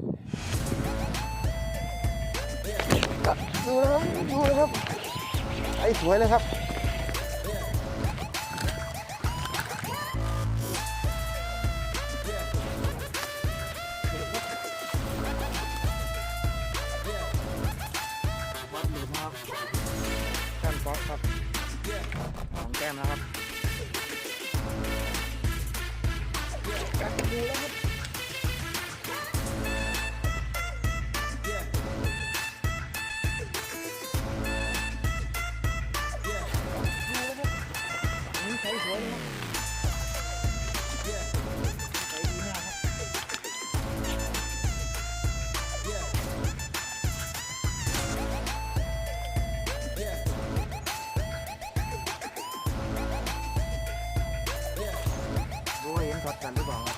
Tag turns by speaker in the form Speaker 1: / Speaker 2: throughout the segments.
Speaker 1: ดูนะครับดูนะครับไอ้สวยเลยครับ กันหรือเปล่านะ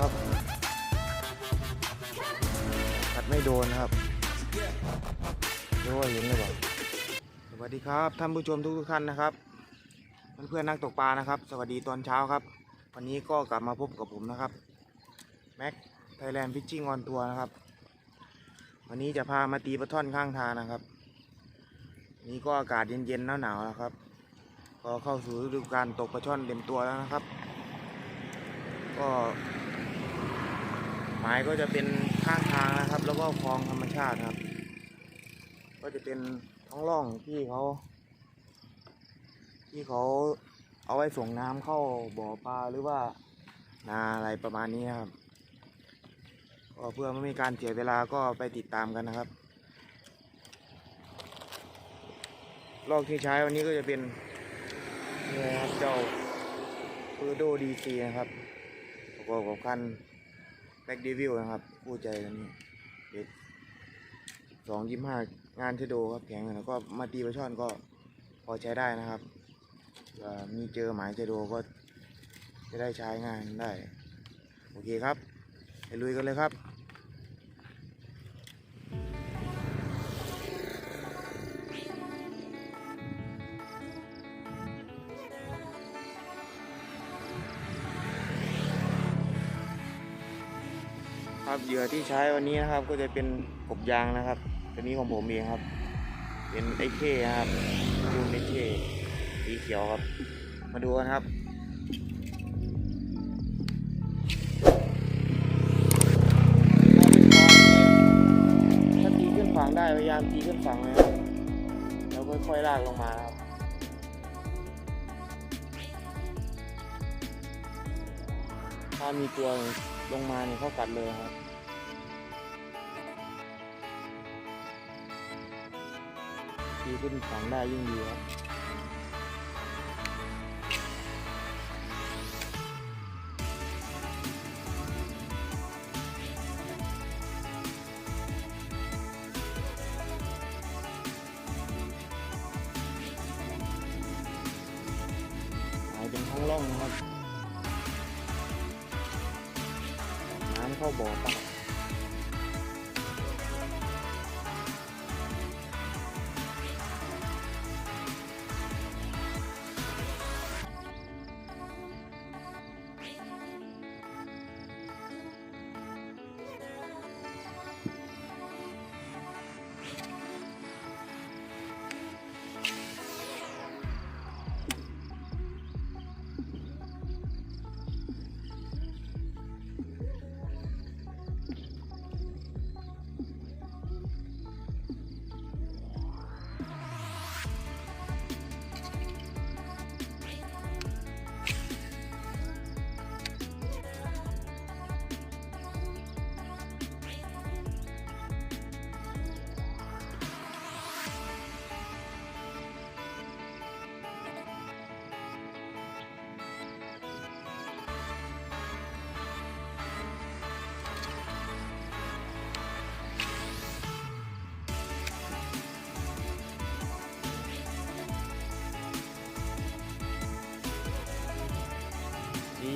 Speaker 1: ครับกัดไม่โดนนะครับรู้ว่าเห็นหรือเปล่าสวัสดีครับท่านผู้ชมทุกๆท่านนะครับเพื่อนๆนักตกปลานะครับ สวัสดีตอนเช้าครับ วันนี้ก็กลับมาพบกับผมนะครับแม็กไทยแลนด์ฟิชชิ่งออนทัวร์นะครับ วันนี้จะพามาตีปลาท่อนข้างทางนะครับ นี่ก็อากาศเย็นๆหนาวๆนะครับ ก็เข้าสู่ฤดูการตกปลาช่อนเต็มตัวแล้วนะครับ ก็หมายก็จะเป็นข้างทางนะครับ แล้วก็คลองธรรมชาติครับ ก็จะเป็นท้องร่องที่เขา ที่เขาเอาไว้ส่งน้ำเข้าบ่อปลาหรือว่านาอะไรประมาณนี้ครับก็เพื่อไม่มีการเสียเวลาก็ไปติดตามกันนะครับ ลอกที่ใช้วันนี้ก็จะเป็นนี่นะครับเจ้าเ e อร์โดดีซีนะครับประกอบกับคันแบ็กเดวิลนะครับคู่ใจกันนี้เด็ดสองยี่ห้างานเชโดครับแข็งแล้วก็มาตีปลาช่อนก็พอใช้ได้นะครับมีเจอหมายเชโดก็จะได้ใช้งานได้ โอเคครับไปลุยกันเลยครับ เหยื่อที่ใช้วันนี้นะครับ ก็จะเป็นกบยางนะครับ ตัวนี้ของผมเองครับ เป็นไอเคครับดูไอเคสีเขียวครับ มาดูกันครับถ้าตีขึ้นฝั่งได้พยายามตีขึ้นฝั่งเลยครับแล้วค่อยๆลากลงมาครับถ้ามีตัวลงมาเนี่ยเขากัดเลยครับ ขึ้นฝั่งได้ยิ่งดีครับหายเป็นท้องร่องนะครับ น้ำเข้าบ่อปลา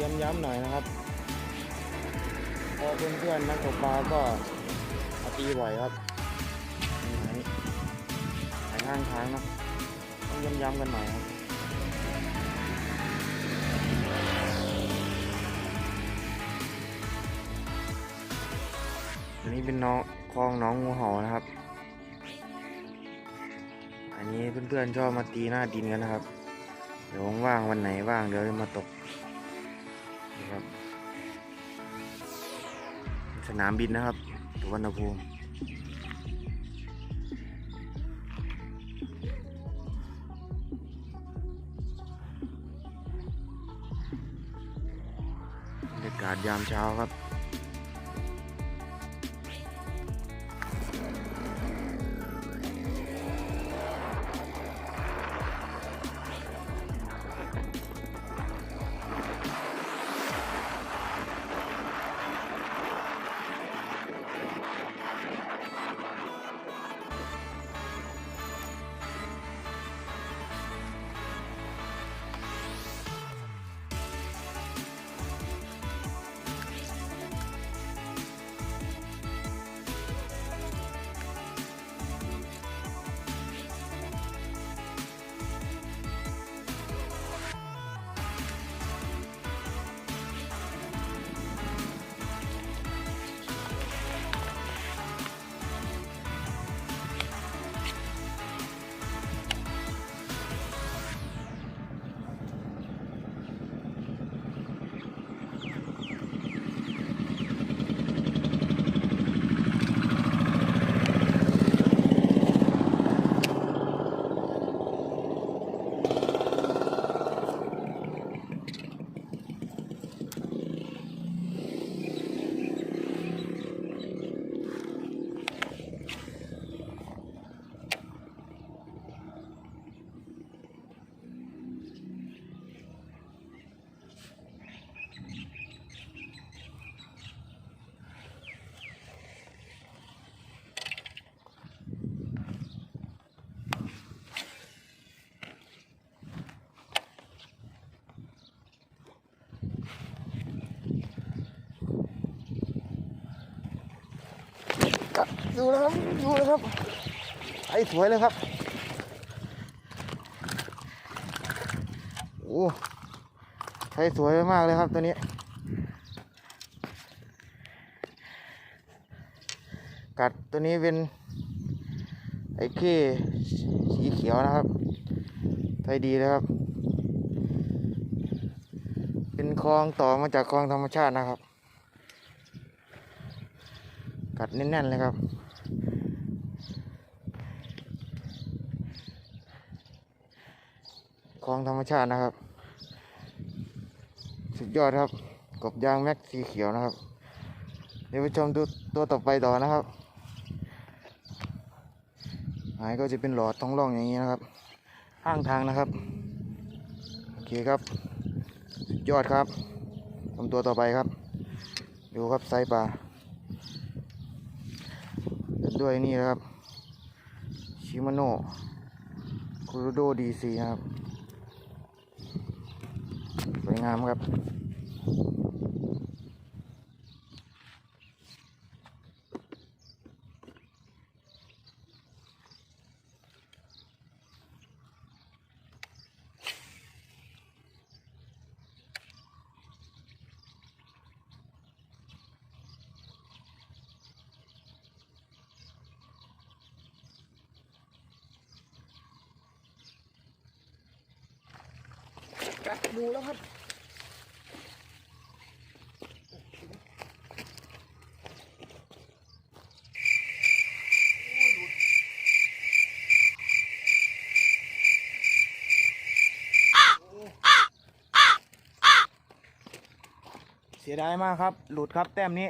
Speaker 1: ย้ำๆหน่อยนะครับพอเพื่อนๆนักตกปลาก็ตีบ่อยครับหายหาข้างทายนะต้องย้ำๆกันหน่อยครับอันนี้เป็นน้องคลองน้องงูเห่านะครับ อันนี้เพื่อนๆชอบมาตีหน้าดินกันนะครับ เดี๋ยวว่างวันไหนว่างเดี๋ยวจะมาตก นะครับ สนามบินนะครับสุวรรณภูมิบรรยากาศยามเช้าครับ ดูนะครับดูนะครับไอ้สวยเลยครับโอ้ใช้สวยมากเลยครับตัวนี้ กัดตัวนี้เป็นไอ้เค้สีเขียวนะครับใช้ดีเลยครับ เป็นคลองต่อมาจากคลองธรรมชาตินะครับ กัดแน่นๆเลยครับ คลองธรรมชาตินะครับ สุดยอดครับ กบยางแม็กสีเขียวนะครับ เดี๋ยวไปชมตัวตัวต่อไปต่อนะครับหายก็จะเป็นหลอดท้องร่องอย่างนี้นะครับข้างทางนะครับ โอเคครับสุดยอดครับชมตัวต่อไปครับ ดูครับไซส์ปลาด้วยนี่นะครับ ชิมาโนคูโรโดดีซีครับ สวยงามครับ ดดูแล้วครับเสียดายมากครับ หลุดครับแต้มนี้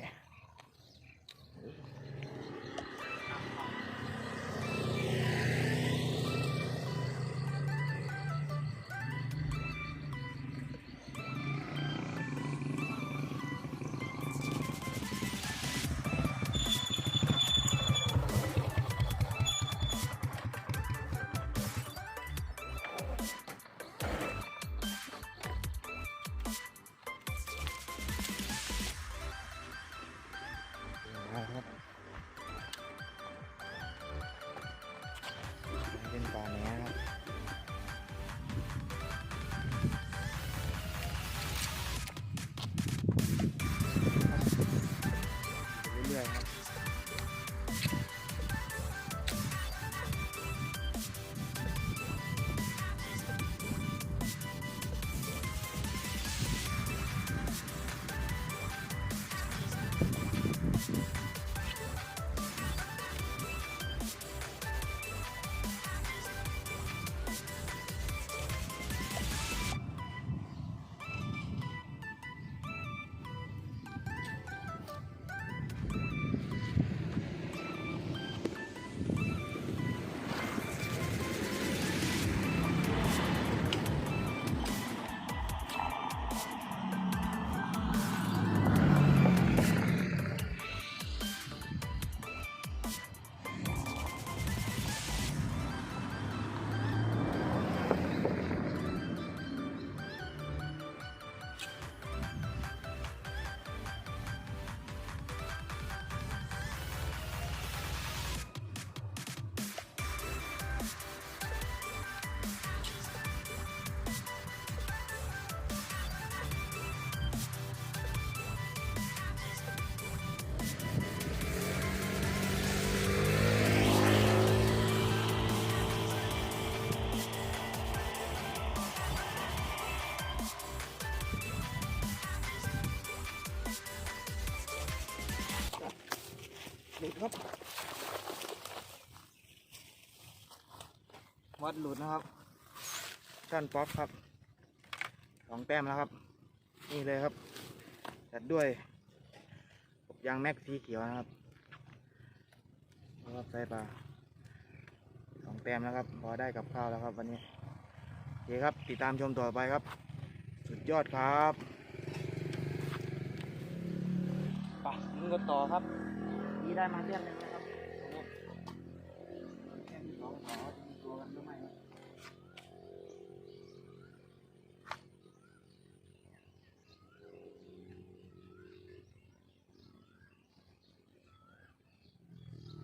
Speaker 1: วัดหลุดนะครับชั้นป๊อปครับสองแต้มแล้วครับ นี่เลยครับจัดด้วยกบยางแม็กสีเขียวนะครับนะครับใส่ปลาสองแต้มแล้วครับ พอได้กับข้าวแล้วครับวันนี้โอเคครับติดตามชมต่อไปครับ สุดยอดครับไปมึงก็ต่อครับ นี่ได้มาเรียนหนึงนะครับแค่ที่สองขอจะมีตัวกันหรือไม่ครับ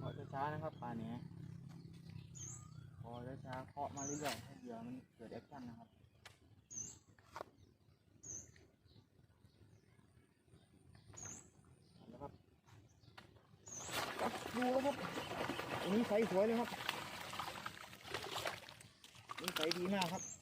Speaker 1: พอจะ ช้านะครับปลาเนี้ยพอจะช้าเคาะมาเรื่อยๆให้เหยื่อมันเกิดแอคชั่นนะครับนะครับดูแล้วครับอันนี้ใสสวยเลยครับนี่ใสดีมากครับ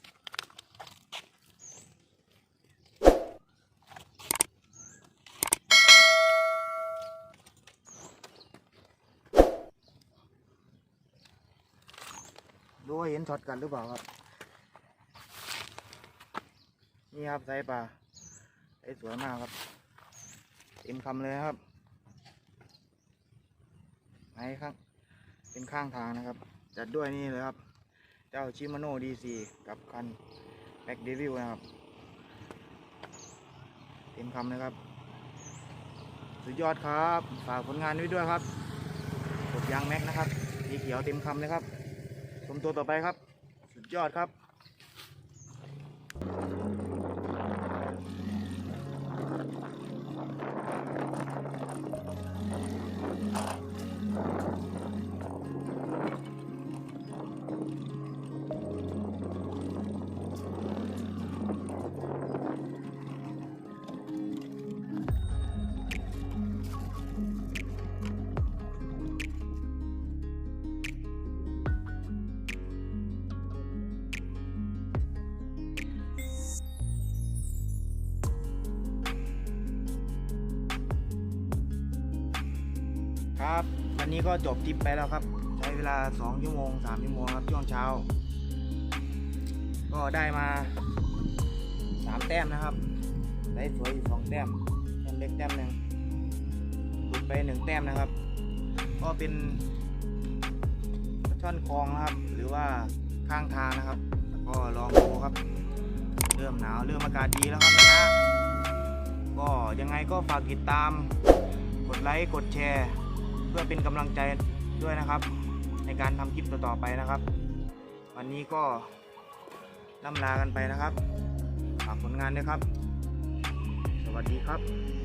Speaker 1: ดูว่าเห็นช็อตกันหรือเปล่าครับ นี่ครับไซปลาไซส์สวยมากครับเต็มคำเลยครับไหนครับเป็นข้างทางนะครับ จัดด้วยนี่เลยครับ เจ้าชิมาโน่ดีซีกับคันแบ็กเดวิลนะครับ เต็มคำเลยครับ สุดยอดครับ ฝากผลงานไว้ด้วยครับกดยางแม็กนะครับสีเขียวเต็มคำเลยครับ ชมตัวต่อไปครับ สุดยอดครับครับ ก็จบทริปไปแล้วครับ ใช้เวลา 2 ชั่วโมง 3 ชั่วโมงครับช่วงเช้า ก็ได้มา 3 แต้มนะครับ ได้สวยอยู่2แต้มแต้มเล็กแต้มหนึ่งหลุดไป1แต้มนะครับ ก็เป็นช่อนคลองนะครับ หรือว่าข้างทางนะครับ ก็ลองดูครับ เริ่มหนาวเริ่มอากาศดีแล้วครับนะก็ยังไงก็ฝากติดตาม กดไลค์ กดแชร์ เพื่อเป็นกำลังใจด้วยนะครับ ในการทำคลิปต่อๆไปนะครับ วันนี้ก็ล่ำลากันไปนะครับฝากผลงานด้วยครับ สวัสดีครับ